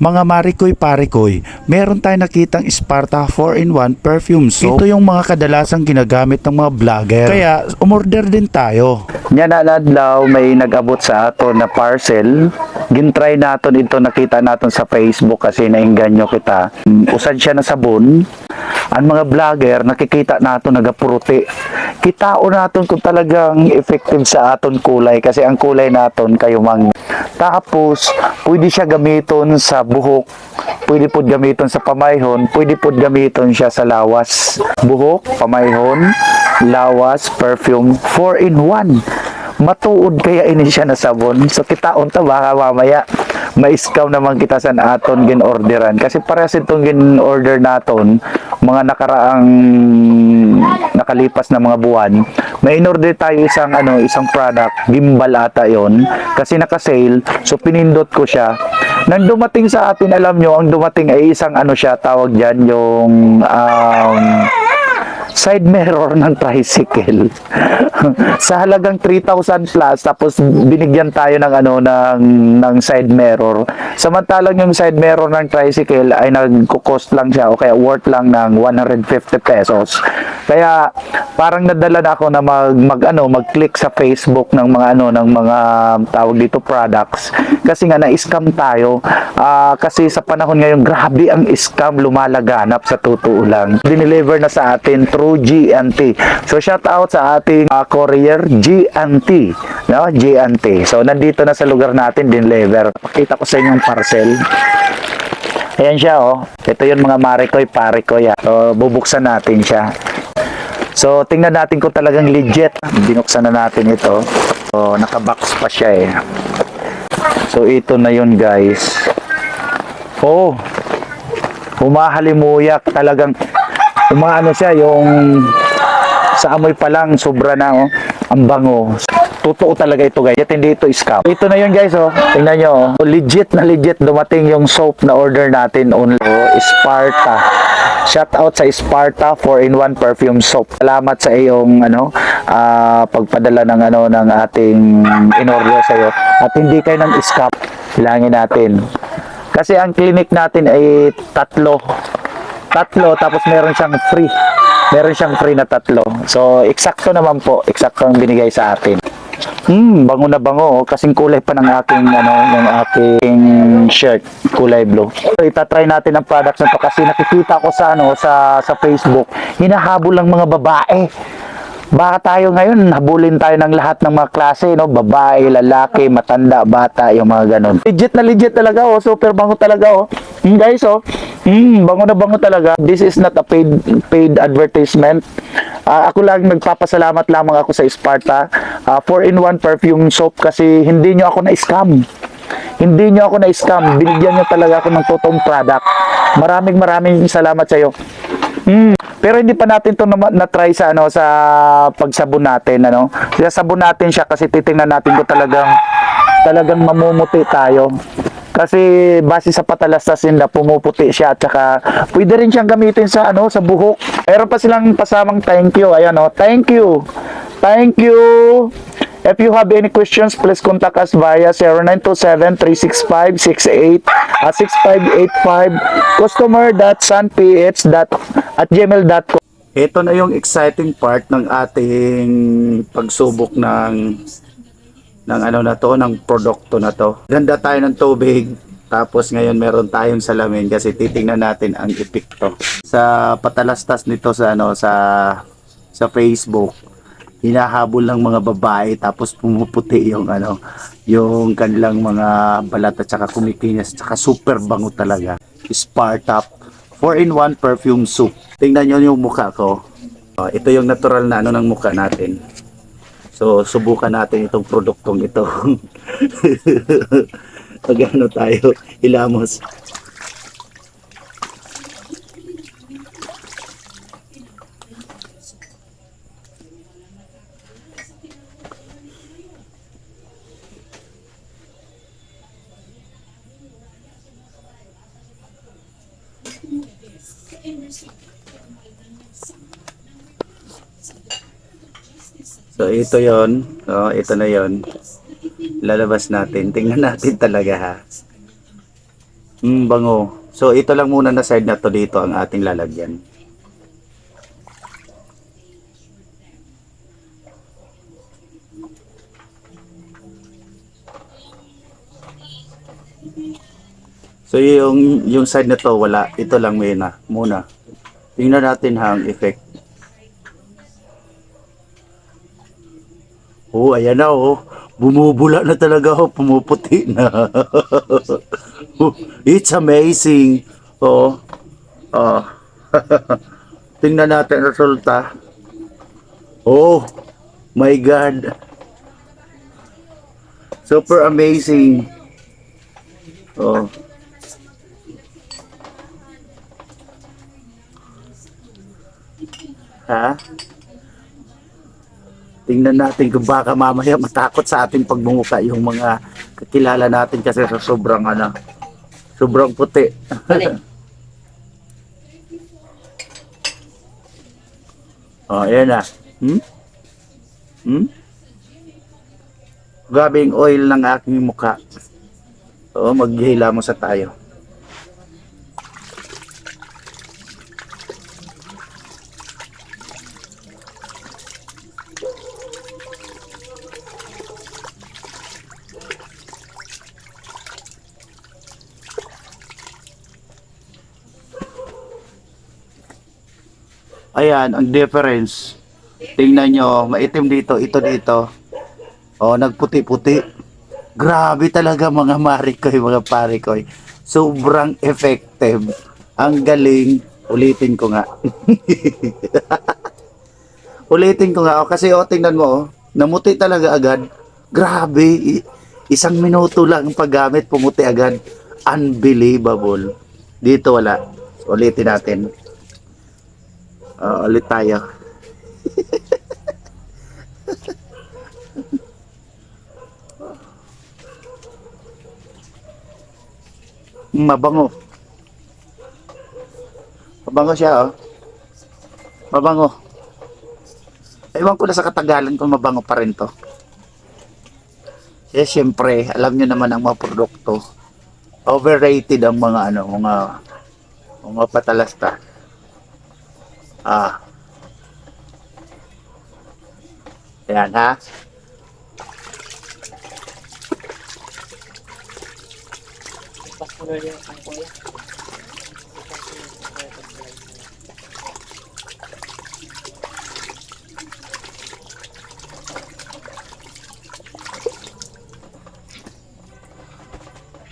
Mga marikoy parikoy, meron tayong nakitang Sparta 4-in-1 perfume soap. Ito yung mga kadalasang ginagamit ng mga vlogger. Kaya umorder din tayo. Nya na adlaw may nag-abot sa ato na parcel. Gintry naton ito nakita naton sa Facebook kasi nainganyo kita. Usad siya na sabon. Ang mga vlogger nakikita nato nagapuruti. Kitao naton kung talagang effective sa aton kulay kasi ang kulay naton kayo mang tapos pwede siya gamiton sa buhok. Pwede pod gamiton sa pamayhon. Pwede pod gamiton siya sa lawas. Buhok pamayhon lawas perfume 4 in 1 matuod kaya ini siya na sabon. So kitaon ta baka mamaya ma-scout naman kita sa aton gin orderan kasi parehas itong gin order naton mga nakaraang nakalipas na mga buwan may in-order tayo isang ano isang product gimbal ata yon kasi naka-sale so pinindot ko siya. Nang dumating sa atin alam nyo ang dumating ay isang ano siya tawag diyan yung um, side mirror ng tricycle. Sa halagang 3,000 plus tapos binigyan tayo ng ano ng ng side mirror. Samantalang yung side mirror ng tricycle ay nagko-cost lang siya o kaya worth lang ng 150 pesos. Kaya parang nadala na ako na mag, mag ano mag-click sa Facebook ng mga ano ng mga tawag dito products. Kasi nga na-scam tayo. Ah, kasi sa panahon ngayon grabe ang scam lumalaganap sa totoo lang. Dineliver na sa atin through GNT so shout out sa ating ah, courier GNT no GNT so nandito na sa lugar natin dineliver pakita ko sa inyo yung parcel Ayan siya oh. Ito yung mga marikoy parikoy. ah. So bubuksan natin siya. So tingnan natin kung talagang legit. Binuksan na natin ito. So naka-box pa siya eh. So ito na yun guys. Oh. Humahalimuyak talagang yung mga ano siya yung sa amoy pa lang sobra na oh. Ang bango. Totoo talaga ito guys. At hindi ito scam. Ito na yun guys oh. Tingnan nyo oh. Legit na legit dumating yung soap na order natin on oh, Sparta. Shout out sa Sparta 4-in-1 perfume soap. Salamat sa iyong ano ah, pagpadala ng ano ng ating in-order sa iyo at hindi kayo ng scam. Bilangin natin. Kasi ang clinic natin ay tatlo. Tatlo tapos meron siyang free. Meron siyang free na tatlo. So eksakto naman po, eksakto ang binigay sa atin. Hmm, bango na bango. Kasing kulay pa ng aking, ano, ng aking shirt. Kulay blue. So, itatry natin ang products na to kasi nakikita ko sa, ano, sa, sa Facebook. Hinahabol lang mga babae. Baka tayo ngayon, habulin tayo ng lahat ng mga klase, no? Babae, lalaki, matanda, bata, yung mga ganun. Legit na legit talaga, oh. Super bango talaga, oh. Hmm, guys, oh. Hmm, bango na bango talaga. This is not a paid paid advertisement. Ah, ako lang nagpapasalamat lamang ako sa Sparta. Ah, 4-in-1 perfume soap kasi hindi nyo ako na-scam. Hindi nyo ako na-scam. Binigyan nyo talaga ako ng totoong product. Maraming maraming salamat sa iyo. Hmm. Pero hindi pa natin to na, na-try sa ano sa pagsabon natin ano. Sasabon natin siya kasi titingnan natin ko talagang talagang mamumuti tayo. Kasi base sa patalastas nila pumuputi siya at saka pwede rin siyang gamitin sa ano sa buhok. Meron pa silang pasamang thank you. Ayan oh, thank you. Thank you. If you have any questions, please contact us via 0927-365-68 at 6585 customer.sunph at gmail.com Ito na yung exciting part ng ating pagsubok ng ng ano na to, ng produkto na to. Ganda tayo ng tubig. Tapos ngayon meron tayong salamin kasi titingnan natin ang epekto. Sa patalastas nito sa ano sa sa Facebook, hinahabol ng mga babae tapos pumuputi yung ano, yung kanilang mga balat at saka kumikinis saka super bango talaga. Sparta 4-in-1 perfume soup. Tingnan nyo yung mukha ko. Oh, ito yung natural na ano ng mukha natin. So, subukan natin itong produktong ito. Pag ano tayo, ilamos. So, ito yon Oh, ito na yon Lalabas natin. Tingnan natin talaga ha. Mm, bango. So, ito lang muna na side na to dito ang ating lalagyan. So, yung, yung side na to, wala. Ito lang muna. muna. Tingnan natin ha, ang effect. Oh, ayan na oh. Bumubula na talaga oh, pumuputi na. Oh, It's amazing. Oh. Oh. Tingnan natin resulta. Oh, my God. Super amazing. Oh. Ha? Tingnan natin kung baka mamaya matakot sa ating pagbumuka yung mga kakilala natin kasi sa sobrang ano, sobrang puti. oh, ayan na. Hmm? Hmm? Grabe yung oil ng aking mukha. Oo, maghihila mo sa tayo. Ayan, ang difference. Tingnan nyo, maitim dito, ito dito. Oh, nagputi-puti. Grabe talaga mga marikoy, mga parikoy. Sobrang effective. Ang galing. Ulitin ko nga. Ulitin ko nga. Oh, kasi oh, tingnan mo, oh, namuti talaga agad. Grabe. Isang minuto lang ang paggamit, pumuti agad. Unbelievable. Dito wala. Ulitin natin. Ah, ulit tayo. Mabango. Mabango siya, oh. Mabango. Ewan ko na sa katagalan kung mabango pa rin to. Eh, syempre, alam nyo naman ang mga produkto. Overrated ang mga ano, mga mga patalasta. Ah. Ayan ha.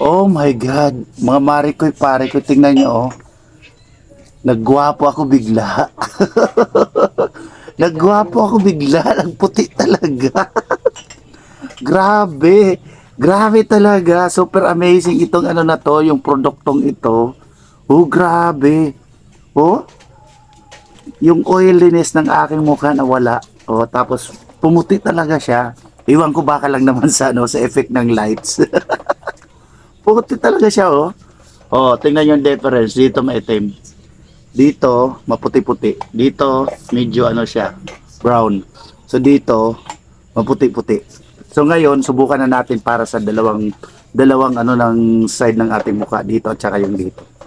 Oh my God. Mga marikoy pare ko, tingnan nyo oh. Nagwapo ako bigla. Nagwapo ako bigla. Nagputi talaga. Grabe. Grabe talaga. Super amazing itong ano na to, yung produktong ito. Oh, grabe. Oh. Yung oiliness ng aking mukha nawala. Oh, tapos pumuti talaga siya. Iwan ko baka lang naman sa ano, sa effect ng lights. Puti talaga siya, oh. Oh, tingnan yung difference. Dito maitim. Dito, maputi-puti. Dito, medyo ano siya, brown. So dito, maputi-puti. So ngayon, subukan na natin para sa dalawang dalawang ano ng side ng ating mukha dito at saka yung dito.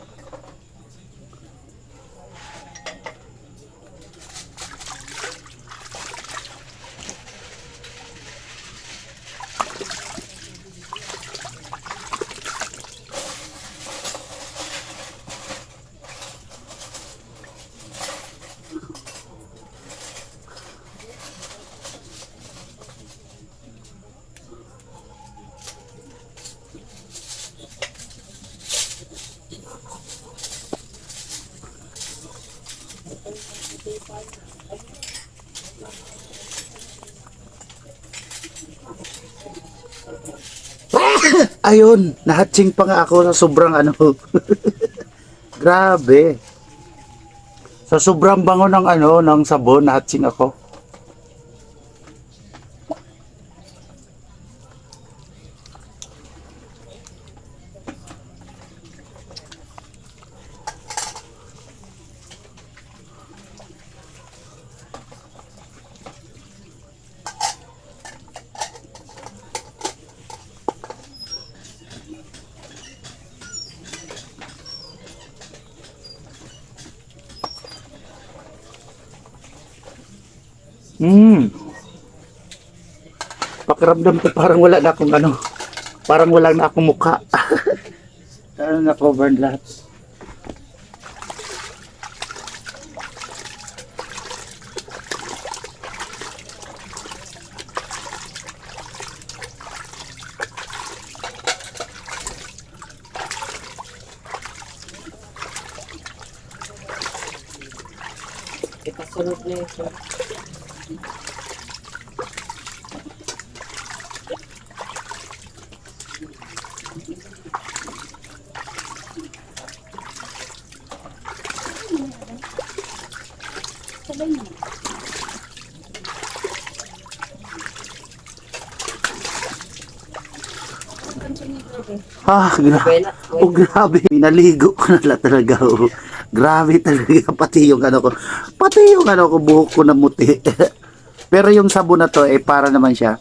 Ayun, nahatsing pa nga ako sa sobrang ano. Grabe. Sa sobrang bango ng ano, ng sabon, nahatsing ako. Hmm. Pakiramdam ko parang wala na akong ano. Parang wala na akong mukha. Parang na-cover lahat. Ikasunod na ito. Ah, gra- Okay na. oh, grabe. Pinaligo ko na talaga. Oh. Grabe talaga. Pati yung ano ko. Pati yung ano ko, buhok ko na muti. Pero yung sabon na to, eh, para naman siya.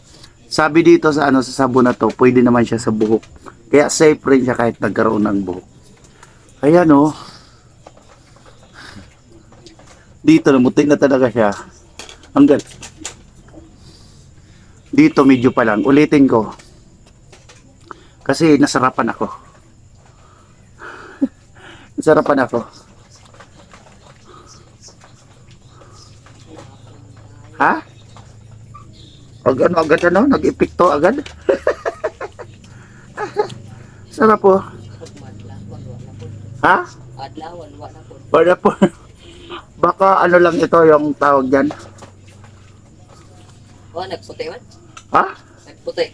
Sabi dito sa ano sa sabon na to, pwede naman siya sa buhok. Kaya safe rin siya kahit nagkaroon ng buhok. Ayan oh. Dito, namuti na talaga siya. Hanggang. Dito, medyo pa lang. Ulitin ko. Kasi nasarapan ako. nasarapan ako. Ha? Agad, agad ano? Nag-epekto agad? Sarap po. Ha? Adlawan, wala po. Wala po. Baka ano lang ito yung tawag dyan. Oh, nagputi man? Ha? Nagputi.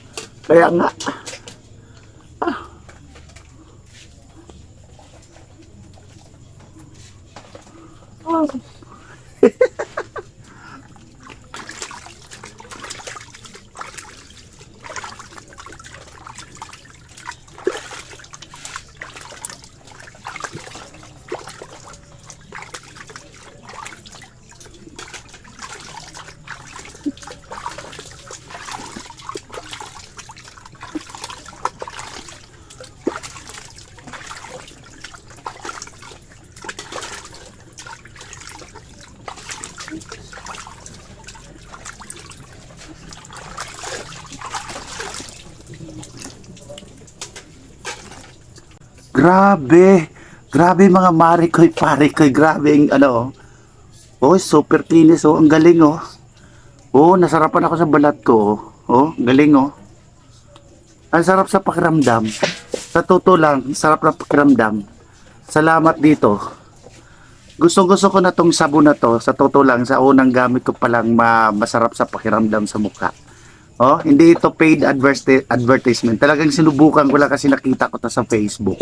Kaya nga. Grabe. Grabe mga marikoy, parikoy. Grabe yung ano. Oh, super kinis. Oh, ang galing oh. Oh, nasarapan ako sa balat ko. Oh, oh galing oh. Ang sarap sa pakiramdam. Sa totoo lang, sarap na pakiramdam. Salamat dito. Gusto gusto ko na tong sabon na to. Sa totoo lang, sa unang gamit ko palang ma masarap sa pakiramdam sa mukha. Oh, hindi ito paid adverti- advertisement. Talagang sinubukan ko lang kasi nakita ko to sa Facebook.